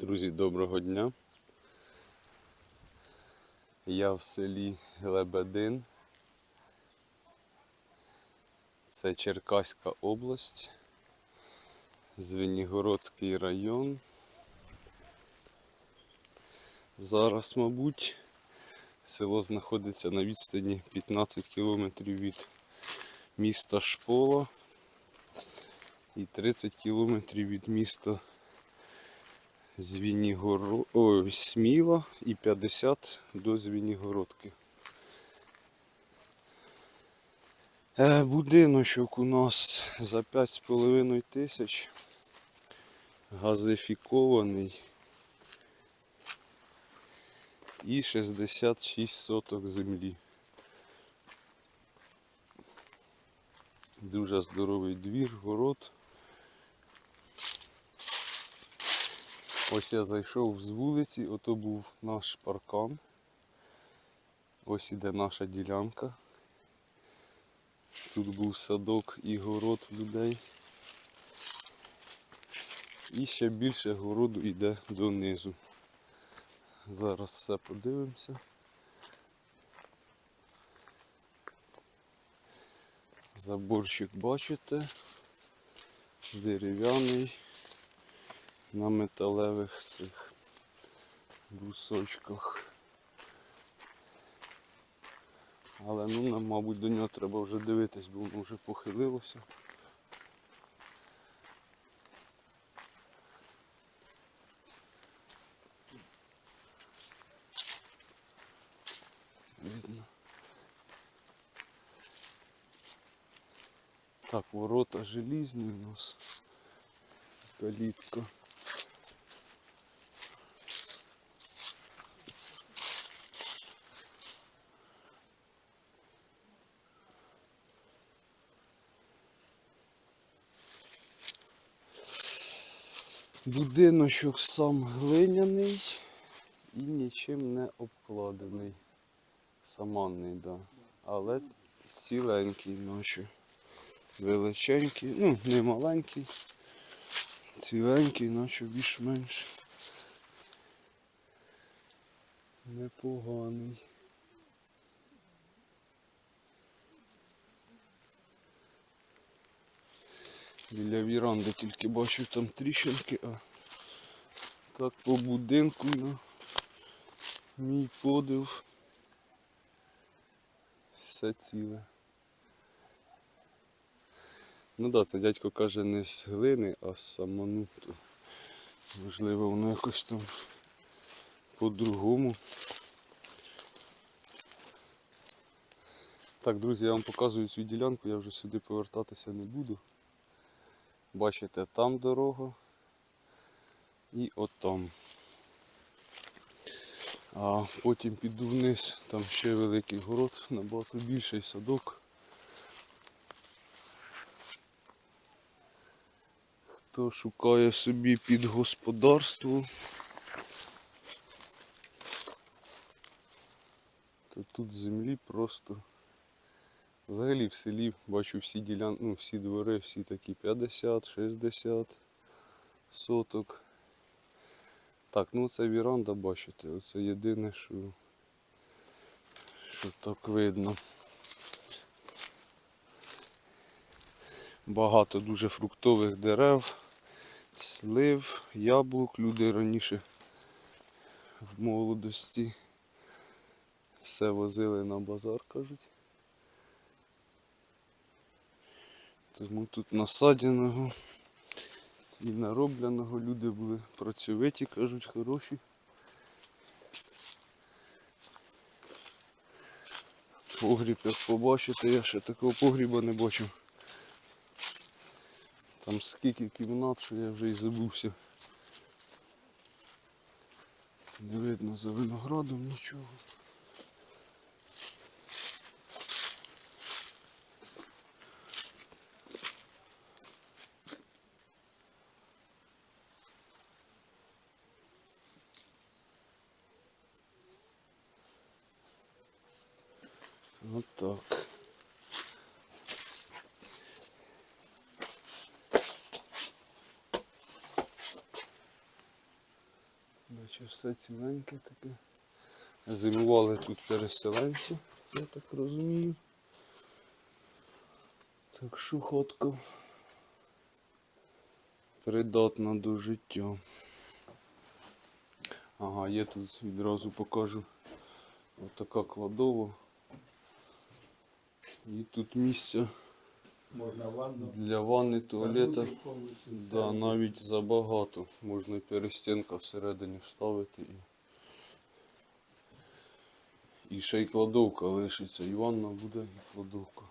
Друзі, доброго дня. Я в селі Лебедин. Це Черкаська область, Звенігородський район. Зараз, мабуть, село знаходиться на відстані 15 кілометрів від міста Шпола і 30 кілометрів від міста Звінігоро... Ой, Сміла і 50 до Звінігородки. Е, будиночок у нас за 5,5 тисяч. Газифікований. І 66 соток землі. Дуже здоровий двір, город. Ось я зайшов з вулиці, ото був наш паркан. Ось іде наша ділянка. Тут був садок і город людей. І ще більше городу йде донизу. Зараз все подивимося. Заборчик бачите, дерев'яний на металевих цих брусочках. Але ну нам, мабуть, до нього треба вже дивитись, бо воно вже похилилося. Видно. Так, ворота желізні у нас. Калітка. Будиночок сам глиняний і нічим не обкладений. Саманний, да. Але ціленький ночі. Величенький, ну, не маленький. Ціленький, наче більш-менш непоганий. Біля віранди тільки бачу там тріщинки, а так по будинку на мій подив все ціле. Ну так, да, це дядько каже не з глини, а з самонуту. Можливо, воно якось там по-другому. Так, друзі, я вам показую цю ділянку, я вже сюди повертатися не буду. Бачите, там дорога і от там. А потім піду вниз, там ще великий город, набагато більший садок. Хто шукає собі під господарство, то тут землі просто Взагалі в селі бачу всі ділян... ну, всі двори, всі такі 50-60 соток. Так, ну це віранда, бачите, оце єдине, що, що так видно. Багато дуже фруктових дерев, слив, яблук. Люди раніше в молодості все возили на базар, кажуть. Тому тут насадяного і наробленого люди були працьовиті, кажуть, хороші. Погріб, як побачите, я ще такого погріба не бачив. Там скільки кімнат, що я вже і забувся. Не видно за виноградом нічого. Вот так. Наче все ціленьке таке. Зимували тут переселенці, я так розумію. Так що ходка придатна до життя. Ага, є тут відразу покажу отака кладова. І тут місця Можна ванну. для ванни, туалета. Да, навіть забагато. Можна перестінка всередині вставити і. І ще й кладовка лишиться. І ванна буде, і кладовка.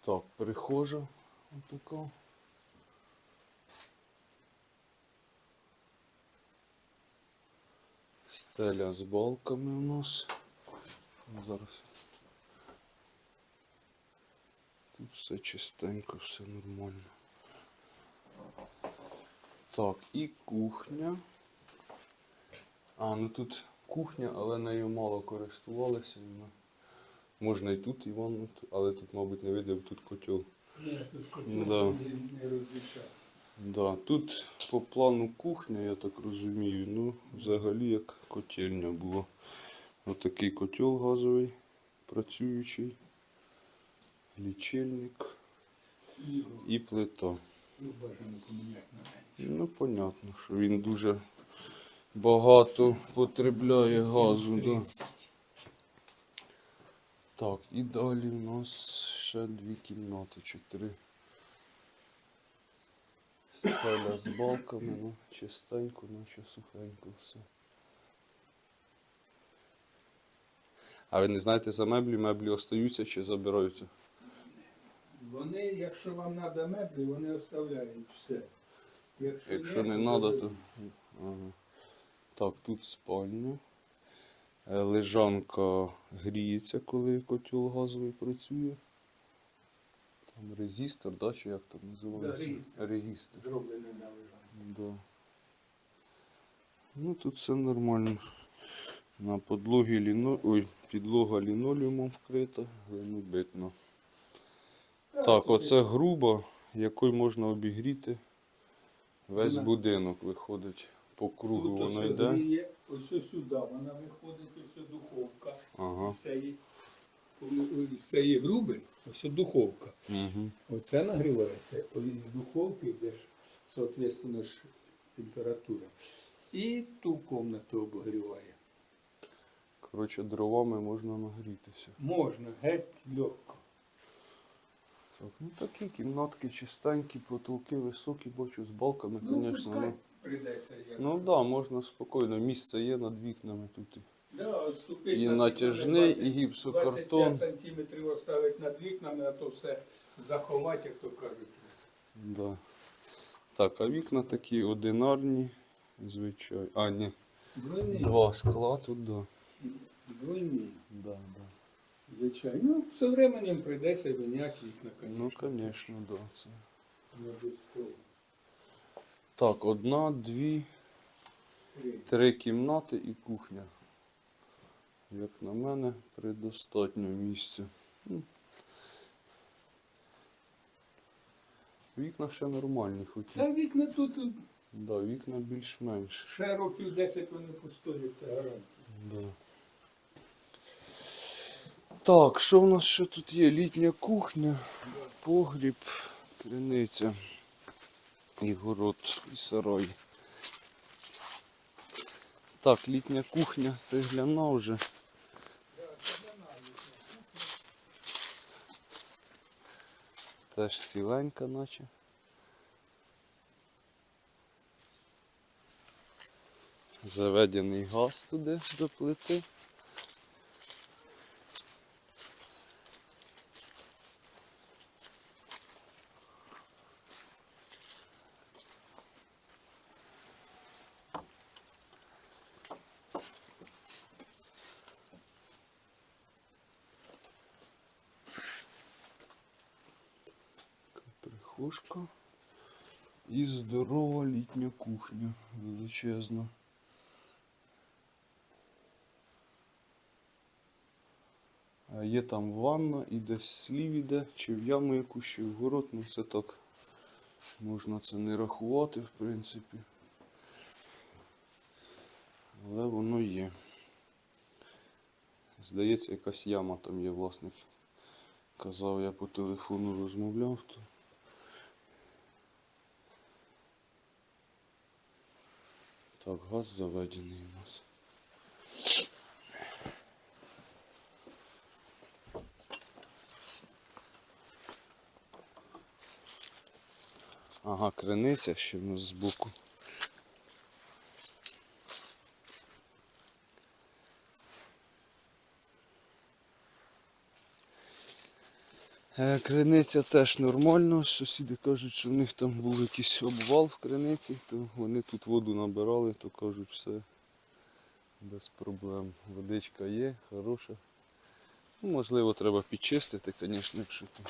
Так, прихожа отака. Стеля з балками у нас. Зараз. Тут все чистенько, все нормально. Так, і кухня. А, ну тут кухня, але нею мало користувалися. Можна і тут, і ванну, але тут, мабуть, не видав, тут котел. Ні, тут котел Да. не, не. Да, тут по плану кухня, я так розумію, ну взагалі як котельня була. Отакий котел газовий, працюючий, лічильник І його і плита. ну. Ну, понятно, що він дуже багато потребляє газу. Да. Так, і далі в нас ще дві кімнати, чотири. Стеля з балками, ну, чистенько, наче сухенько все. А ви не знаєте за меблі, меблі остаються чи забираються? Вони, якщо вам треба меблі, вони оставляють все. Якщо, Якщо не треба, то. Ага. Так, тут спальня. Е, Лежанка гріється, коли котел газовий працює. Там резистор, да, чи як там називається? регістр. Регістр. Зроблене на лежанні. Да. Ну тут все нормально. На подлогі ліно... Ой, підлога лінолеумом вкрита, глинобитно. Так, оце груба, якою можна обігріти весь будинок виходить. По кругу Тут воно йде. гріє, ось сюди, вона виходить, ось духовка. Ага. З цієї, з цієї груби, ось духовка. Угу. Оце нагрівається, ось з духовки йде ж, соответственно, ж температура. І ту кімнату обогріває. Коротше, дровами можна нагрітися. Можна, геть легко. Так, ну такі кімнатки чистенькі, потолки високі, бачу з балками, Ну, звісно. Ну, прийдеться. як ну да, можна спокійно. Місце є над вікнами тут. Да, І на натяжний, вікна і 20 гіпсокартон. 25 сантиметрів оставить над вікнами, а то все заховати, як то кажуть. Да. Так, а вікна такі одинарні, звичайно. А, ні. Двойні. Два скла тут, да. Двойні. Да, да. Звичайно. Ну, з временем прийдеться міняти вікна, Ну, звісно. звісно, да. Це. Так, одна, дві, Три. три кімнати і кухня. Як на мене, предостатньо місця. Ну. Вікна ще нормальні, хоч. Та вікна тут Да, вікна більш-менш. ще років 10 вони постоять, це гарантія. Да. Так, що в нас ще тут є? Літня кухня, погріб, криниця і город, і сарай. Так, літня кухня, цегляна вже. Теж ціленька наче. Заведений газ туди до плити. Величезна. А Є там ванна і десь слів іде, чи в яму якусь, чи в город, ну це так можна це не рахувати, в принципі. Але воно є. Здається, якась яма там є власник. Казав, я по телефону розмовляв. То... Так, газ заведений у нас. Ага, криниця ще в нас збоку. Криниця теж нормально. Сусіди кажуть, що в них там був якийсь обвал в криниці, то вони тут воду набирали, то кажуть, все без проблем. Водичка є, хороша. Ну, можливо, треба підчистити, звісно, якщо там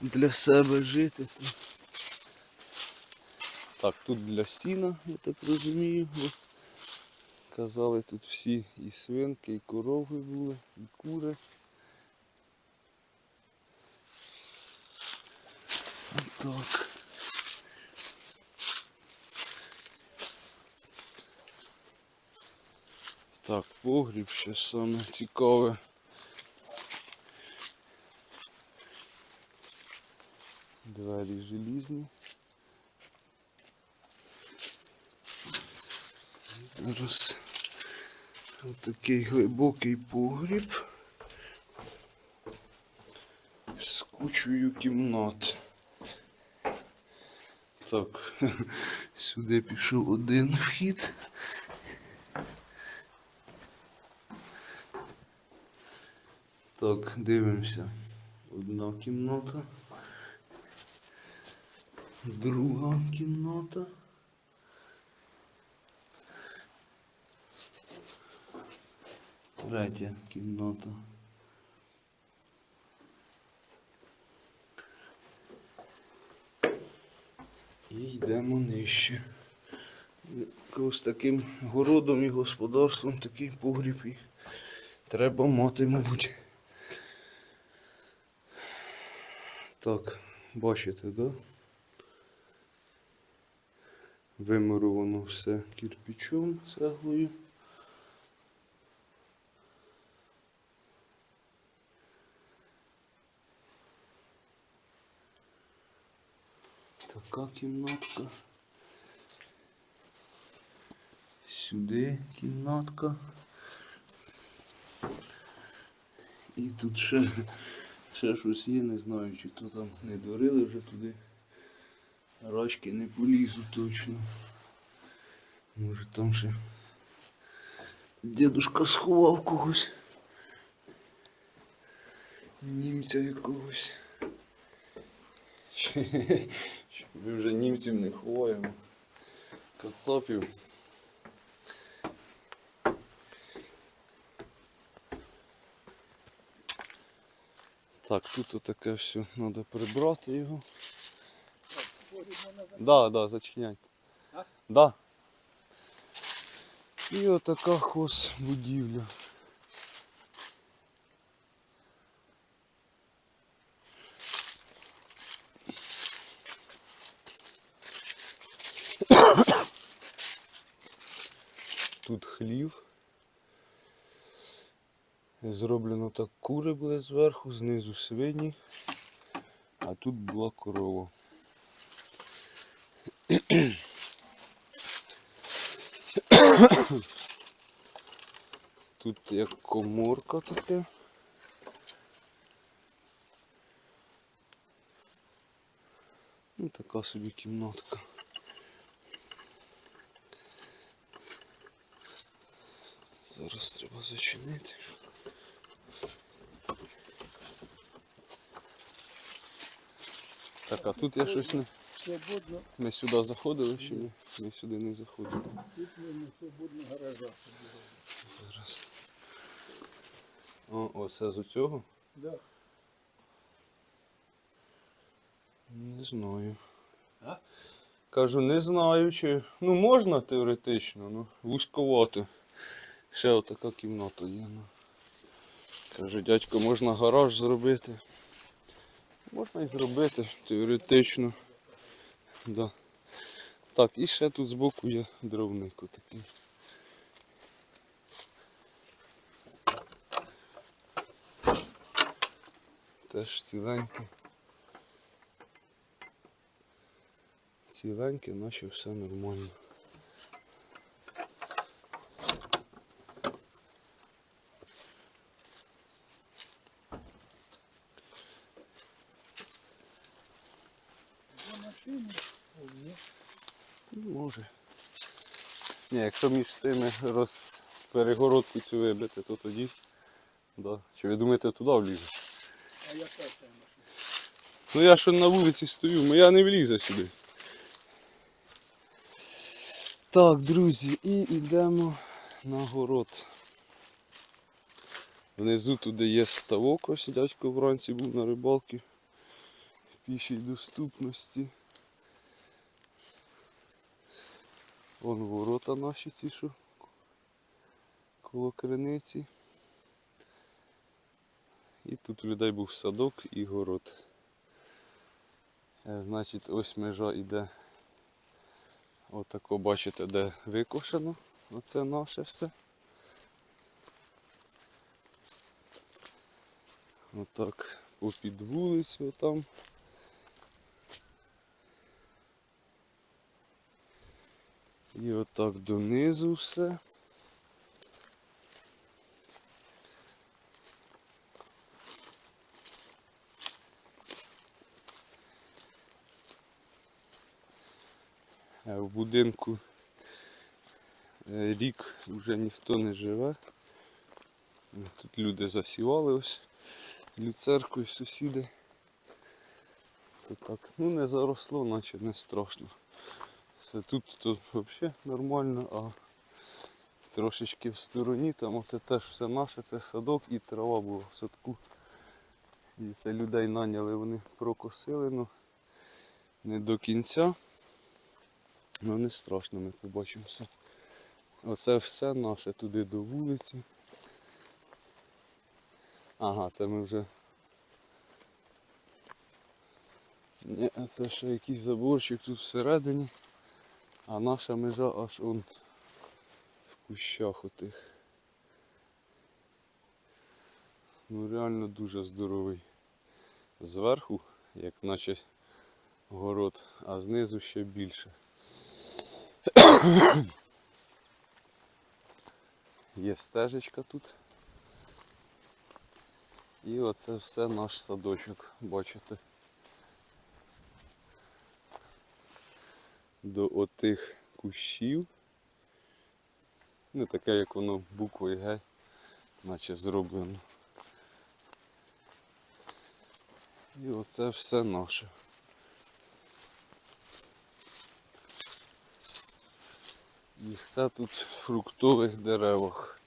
для себе жити. То... Так, тут для сіна, я так розумію. Казали, тут всі і свинки, і корови були, і кури. Так. Так, погріб ще саме цікаве. Двері желізні. Зараз отакий глибокий погріб з кучою кімнат. Так, сюди пішов один вхід. Так, дивимося. Одна кімната. Друга кімната. Третя кімната. І йдемо нижче. Ось таким городом і господарством такий погріб і треба мати, мабуть. Так, бачите, да? Вимуровано все кирпичом, цеглою. Така кімнатка. Сюди кімнатка. І тут ще, ще щось є, не знаю, чи то там не дорили вже туди. Рачки не полізу точно. Може там ще дедушка сховав когось. Німця якогось. Ми вже німців не ховаємо. Кацапів. Так, тут отаке все, треба прибрати його. Да, да, зачиняйте. А? Да. І отака хоз будівля. Тут. Зроблено так кури були зверху, знизу свині, а тут була корова. Тут як коморка таке. Ну, така собі кімнатка. Зараз треба зачинити. Так, а тут я щось не. Свободно, Ми сюди заходили чи ні? Ми сюди не заходили. тут ми на свободно гаража. Зараз. О, оце з цього? Да. Не знаю. А? Кажу, не знаю, чи. Ну можна теоретично, ну вузьковато. Ще отака кімната є. Ну. Каже, дядько, можна гараж зробити. Можна і зробити, теоретично. Да. Так, і ще тут збоку є дровник отакий. Теж ціленьке. Ціленьке, наче все нормально. Може. Ні, якщо між цими роз... перегородку цю вибити, то тоді. Да. Чи ви думаєте туди влізе? А це машина? Ну я що на вулиці стою, ну я не влізу сюди. Так, друзі, і йдемо на город. Внизу туди є ставок, ось дядько вранці був на рибалці пішій доступності. Вон ворота наші ці, що коло криниці. І тут у людей був садок і город. Е, Значить, ось межа йде. Отако бачите, де викошено. Оце наше все. Отак попід вулицю там. І отак донизу все. В будинку е, рік вже ніхто не живе. Тут люди засівали ось люцерку і сусіди. Це так, ну не заросло, наче не страшно. Все тут то взагалі нормально, а трошечки в стороні, там оте теж все наше, це садок і трава була в садку. І це людей наняли, вони прокосили, ну не до кінця. Ну не страшно, ми побачимо все. Оце все наше туди до вулиці. Ага, це ми вже. Ні, це ще якийсь заборчик тут всередині. А наша межа аж он в кущах отих. Ну реально дуже здоровий. Зверху, як наче город, а знизу ще більше. Є стежечка тут. І оце все наш садочок, бачите. До отих кущів. Не таке, як воно буквою Г, наче зроблено. І оце все наше. І все тут в фруктових деревах.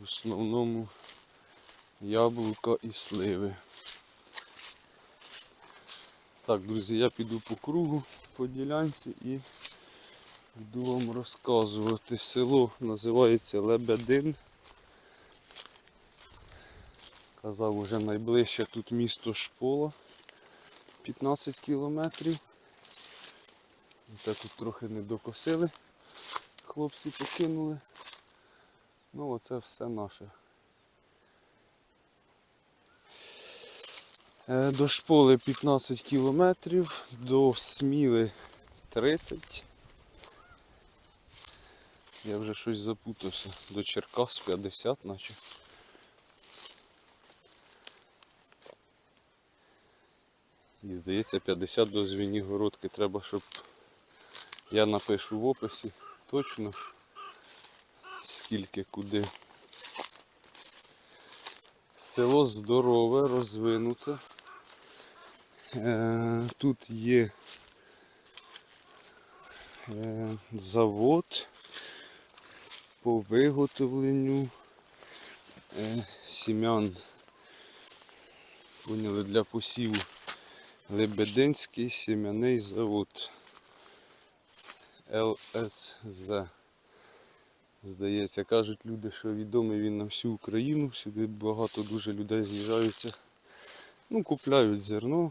В основному яблука і сливи. Так, друзі, я піду по кругу, по ділянці і буду вам розказувати. Село називається Лебедин. Казав, уже найближче тут місто Шпола. 15 кілометрів. Це тут трохи не докосили. Хлопці покинули. Ну оце все наше. До шполи 15 кілометрів, до Сміли 30. Я вже щось запутався. До Черкас 50 наче. І здається 50 до Звенігородки. Треба, щоб я напишу в описі точно скільки куди. Село здорове, розвинуте. Е, Тут є е, завод по виготовленню е, сім'ян. Поняли для посіву Лебединський сім'яний завод. ЛСЗ. Здається, кажуть люди, що відомий він на всю Україну. Сюди багато дуже людей з'їжджаються. Ну, купляють зерно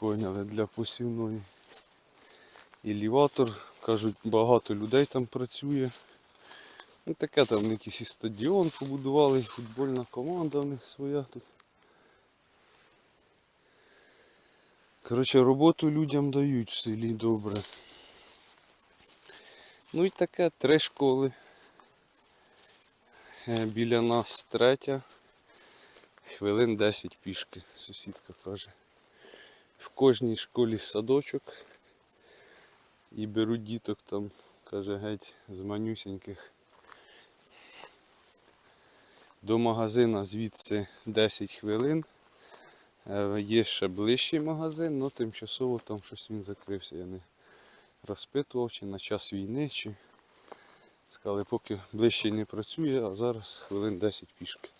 прийняли для посівної. Елеватор, кажуть, багато людей там працює. І таке там якийсь і стадіон побудували, футбольна команда в них своя тут. Коротше, роботу людям дають в селі добре. Ну і таке три школи. Е, біля нас третя. Хвилин 10 пішки, сусідка каже. В кожній школі садочок. І беруть діток там, каже, геть з манюсіньких. До магазина звідси 10 хвилин. Е, Є ще ближчий магазин, але тимчасово там щось він закрився. Я не розпитував, чи на час війни, чи сказали, поки ближчий не працює, а зараз хвилин 10 пішки.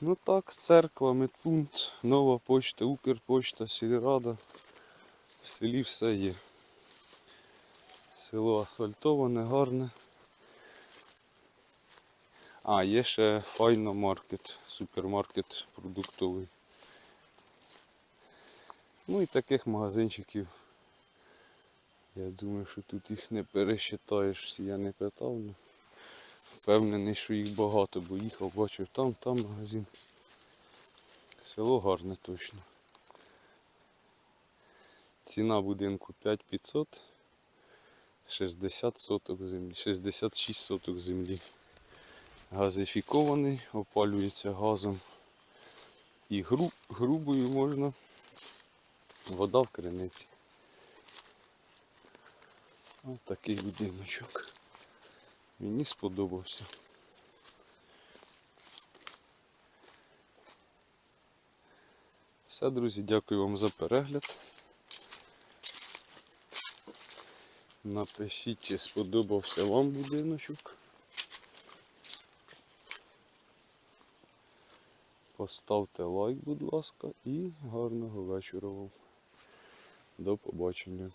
Ну так, церква, медпункт, нова почта, Укрпочта, сільрада. В селі все є. Село асфальтоване, гарне. А, є ще файно маркет, супермаркет продуктовий. Ну і таких магазинчиків. Я думаю, що тут їх не пересчитаєш всі, я не питав. Впевнений, що їх багато, бо їхав, бачив там, там магазин. Село гарне точно. Ціна будинку 5500, 60 соток землі, 66 соток землі. Газифікований, опалюється газом і гру, грубою можна. Вода в криниці. Ось такий будиночок. Мені сподобався. Все, друзі, дякую вам за перегляд. Напишіть, чи сподобався вам будиночок. Поставте лайк, будь ласка, і гарного вечора вам. До побачення.